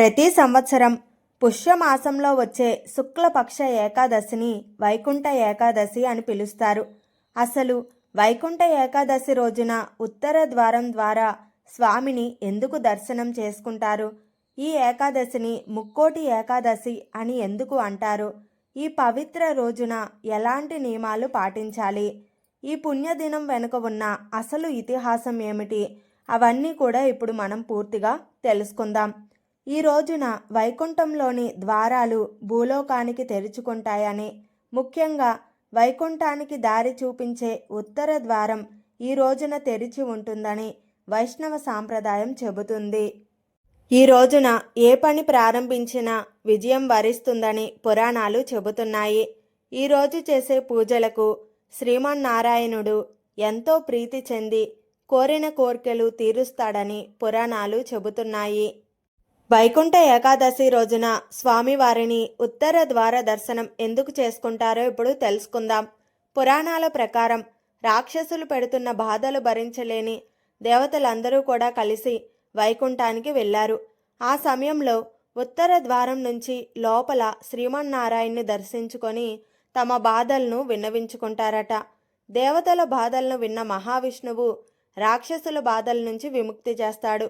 ప్రతి సంవత్సరం పుష్యమాసంలో వచ్చే శుక్లపక్ష ఏకాదశిని వైకుంఠ ఏకాదశి అని పిలుస్తారు. అసలు వైకుంఠ ఏకాదశి రోజున ఉత్తర ద్వారం ద్వారా స్వామిని ఎందుకు దర్శనం చేసుకుంటారు? ఈ ఏకాదశిని ముక్కోటి ఏకాదశి అని ఎందుకు అంటారు? ఈ పవిత్ర రోజున ఎలాంటి నియమాలు పాటించాలి? ఈ పుణ్యదినం వెనుక ఉన్న అసలు ఇతిహాసం ఏమిటి? అవన్నీ కూడా ఇప్పుడు మనం పూర్తిగా తెలుసుకుందాం. ఈ రోజున వైకుంఠంలోని ద్వారాలు భూలోకానికి తెరుచుకుంటాయని ముఖ్యంగా వైకుంఠానికి దారి చూపించే ఉత్తర ద్వారం ఈ రోజున తెరిచి ఉంటుందని వైష్ణవ సాంప్రదాయం చెబుతుంది. ఈ రోజున ఏ పని ప్రారంభించినా విజయం వరిస్తుందని పురాణాలు చెబుతున్నాయి. ఈరోజు చేసే పూజలకు శ్రీమన్నారాయణుడు ఎంతో ప్రీతి చెంది కోరిన కోర్కెలు తీరుస్తాడని పురాణాలు చెబుతున్నాయి. వైకుంఠ ఏకాదశి రోజున స్వామివారిని ఉత్తర ద్వార దర్శనం ఎందుకు చేసుకుంటారో ఇప్పుడు తెలుసుకుందాం. పురాణాల ప్రకారం రాక్షసులు పెడుతున్న బాధలు భరించలేని దేవతలందరూ కూడా కలిసి వైకుంఠానికి వెళ్ళారు. ఆ సమయంలో ఉత్తర ద్వారం నుంచి లోపల శ్రీమన్నారాయణ్ణి దర్శించుకొని తమ బాధలను విన్నవించుకుంటారట. దేవతల బాధలను విన్న మహావిష్ణువు రాక్షసుల బాధల నుంచి విముక్తి చేస్తాడు.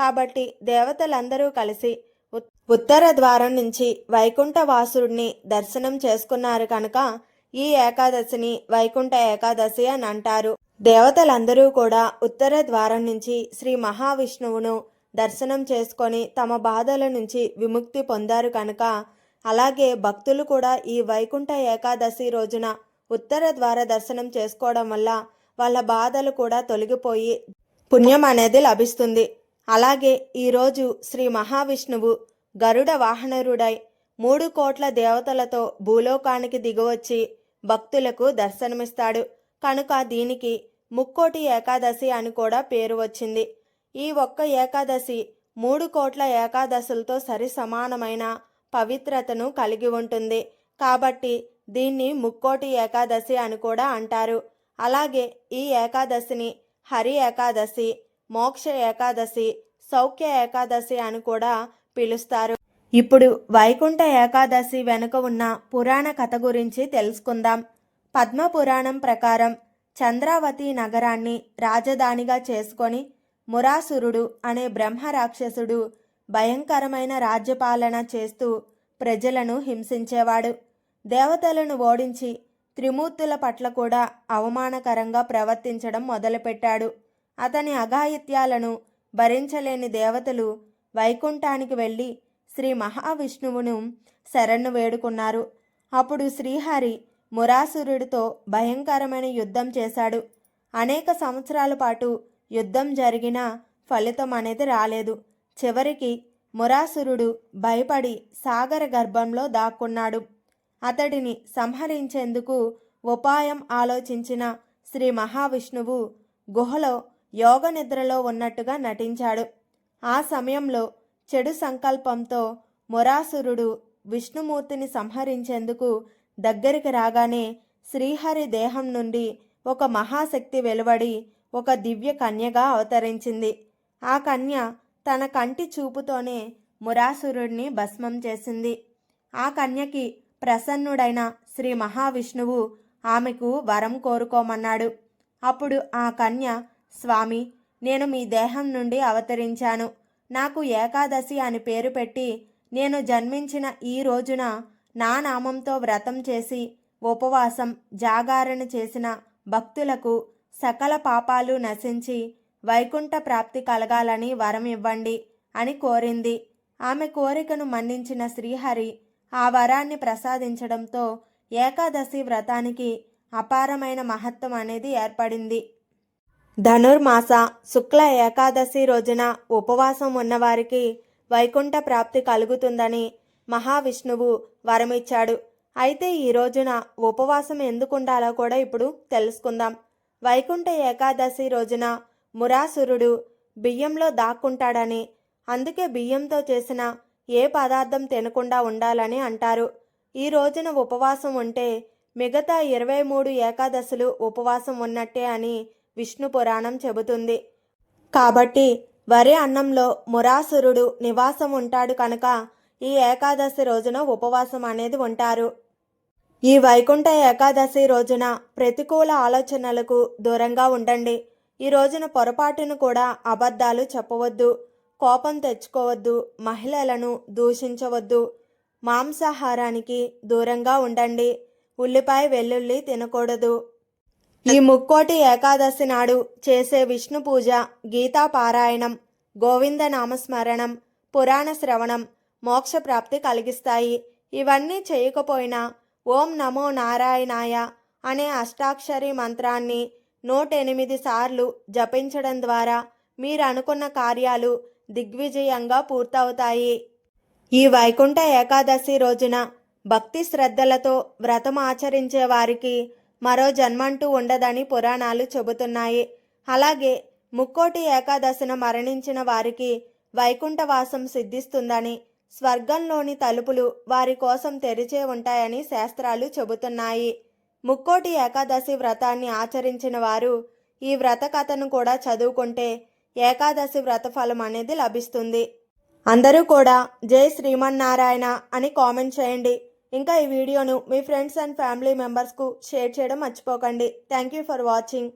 కాబట్టి దేవతలందరూ కలిసి ఉత్తర ద్వారం నుంచి వైకుంఠ వాసుడిని దర్శనం చేసుకున్నారు కనుక ఈ ఏకాదశిని వైకుంఠ ఏకాదశి అని అంటారు. దేవతలందరూ కూడా ఉత్తర ద్వారం నుంచి శ్రీ మహావిష్ణువును దర్శనం చేసుకొని తమ బాధల నుంచి విముక్తి పొందారు కనుక అలాగే భక్తులు కూడా ఈ వైకుంఠ ఏకాదశి రోజున ఉత్తర ద్వార దర్శనం చేసుకోవడం వల్ల వాళ్ళ బాధలు కూడా తొలగిపోయి పుణ్యం అనేది లభిస్తుంది. అలాగే ఈరోజు శ్రీ మహావిష్ణువు గరుడ వాహనరుడై మూడు కోట్ల దేవతలతో భూలోకానికి దిగువచ్చి భక్తులకు దర్శనమిస్తాడు. కనుక దీనికి ముక్కోటి ఏకాదశి అని కూడా పేరు వచ్చింది. ఈ ఒక్క ఏకాదశి మూడు కోట్ల ఏకాదశులతో సరి సమానమైన పవిత్రతను కలిగి ఉంటుంది. కాబట్టి దీన్ని ముక్కోటి ఏకాదశి అని కూడా అంటారు. అలాగే ఈ ఏకాదశిని హరి ఏకాదశి మోక్ష ఏకాదశి సౌఖ్య ఏకాదశి అని కూడా పిలుస్తారు. ఇప్పుడు వైకుంఠ ఏకాదశి వెనుక ఉన్న పురాణ కథ గురించి తెలుసుకుందాం. పద్మ పురాణం ప్రకారం చంద్రావతి నగరాన్ని రాజధానిగా చేసుకొని మురాసురుడు అనే బ్రహ్మ రాక్షసుడు భయంకరమైన రాజ్యపాలన చేస్తూ ప్రజలను హింసించేవాడు. దేవతలను ఓడించి త్రిమూర్తుల పట్ల కూడా అవమానకరంగా ప్రవర్తించడం మొదలుపెట్టాడు. అతని అఘాయిత్యాలను భరించలేని దేవతలు వైకుంఠానికి వెళ్ళి శ్రీ మహావిష్ణువును శరణు వేడుకున్నారు. అప్పుడు శ్రీహరి మురాసురుడితో భయంకరమైన యుద్ధం చేశాడు. అనేక సంవత్సరాల పాటు యుద్ధం జరిగినా ఫలితం అనేది రాలేదు. చివరికి మురాసురుడు భయపడి సాగర గర్భంలో దాక్కున్నాడు. అతడిని సంహరించేందుకు ఉపాయం ఆలోచించిన శ్రీ మహావిష్ణువు గుహలో యోగ నిద్రలో ఉన్నట్టుగా నటించాడు. ఆ సమయంలో చెడు సంకల్పంతో మొరాసురుడు విష్ణుమూర్తిని సంహరించేందుకు దగ్గరికి రాగానే శ్రీహరి దేహం నుండి ఒక మహాశక్తి వెలువడి ఒక దివ్య కన్యగా అవతరించింది. ఆ కన్య తన కంటి చూపుతోనే మురాసురుడిని భస్మం చేసింది. ఆ కన్యకి ప్రసన్నుడైన శ్రీ మహావిష్ణువు ఆమెకు వరం కోరుకోమన్నాడు. అప్పుడు ఆ కన్య స్వామి నేను మీ దేహం నుండి అవతరించాను. నాకు ఏకాదశి అని పేరు పెట్టి నేను జన్మించిన ఈ రోజున నా నామంతో వ్రతం చేసి ఉపవాసం జాగారణ చేసిన భక్తులకు సకల పాపాలు నశించి వైకుంఠ ప్రాప్తి కలగాలని వరం ఇవ్వండి అని కోరింది. ఆమె కోరికను మన్నించిన శ్రీహరి ఆ వరాన్ని ప్రసాదించడంతో ఏకాదశి వ్రతానికి అపారమైన మహత్వం అనేది ఏర్పడింది. ధనుర్మాస శుక్ల ఏకాదశి రోజున ఉపవాసం ఉన్నవారికి వైకుంఠ ప్రాప్తి కలుగుతుందని మహావిష్ణువు వరమిచ్చాడు. అయితే ఈ రోజున ఉపవాసం ఎందుకు ఉండాలో కూడా ఇప్పుడు తెలుసుకుందాం. వైకుంఠ ఏకాదశి రోజున మురాసురుడు బియ్యంలో దాక్కుంటాడని అందుకే బియ్యంతో చేసిన ఏ పదార్థం తినకుండా ఉండాలని అంటారు. ఈ రోజున ఉపవాసం ఉంటే మిగతా ఇరవై మూడు ఏకాదశులు ఉపవాసం ఉన్నట్టే అని విష్ణు పురాణం చెబుతుంది. కాబట్టి వరి అన్నంలో మురాసురుడు నివాసం ఉంటాడు కనుక ఈ ఏకాదశి రోజున ఉపవాసం అనేది ఉంటారు. ఈ వైకుంఠ ఏకాదశి రోజున ప్రతికూల ఆలోచనలకు దూరంగా ఉండండి. ఈ రోజున పొరపాటును కూడా అబద్ధాలు చెప్పవద్దు. కోపం తెచ్చుకోవద్దు. మహిళలను దూషించవద్దు. మాంసాహారానికి దూరంగా ఉండండి. ఉల్లిపాయ వెల్లుల్లి తినకూడదు. ఈ ముక్కోటి ఏకాదశి నాడు చేసే విష్ణు పూజ గీతా పారాయణం గోవింద నామస్మరణం పురాణ శ్రవణం మోక్షప్రాప్తి కలిగిస్తాయి. ఇవన్నీ చేయకపోయినా ఓం నమో నారాయణాయ అనే అష్టాక్షరి మంత్రాన్ని నూట ఎనిమిది సార్లు జపించడం ద్వారా మీరు అనుకున్న కార్యాలు దిగ్విజయంగా పూర్తవుతాయి. ఈ వైకుంఠ ఏకాదశి రోజున భక్తి శ్రద్ధలతో వ్రతం ఆచరించే వారికి మరో జన్మంటూ ఉండదని పురాణాలు చెబుతున్నాయి. అలాగే ముక్కోటి ఏకాదశిన మరణించిన వారికి వైకుంఠవాసం సిద్ధిస్తుందని స్వర్గంలోని తలుపులు వారి కోసం తెరిచే ఉంటాయని శాస్త్రాలు చెబుతున్నాయి. ముక్కోటి ఏకాదశి వ్రతాన్ని ఆచరించిన వారు ఈ వ్రత కథను కూడా చదువుకుంటే ఏకాదశి వ్రత ఫలం అనేది లభిస్తుంది. అందరూ కూడా జై శ్రీమన్నారాయణ అని కామెంట్ చేయండి. ఇంకా ఈ వీడియోను మీ ఫ్రెండ్స్ అండ్ ఫ్యామిలీ మెంబర్స్కు షేర్ చేయడం మర్చిపోకండి. Thank you for watching.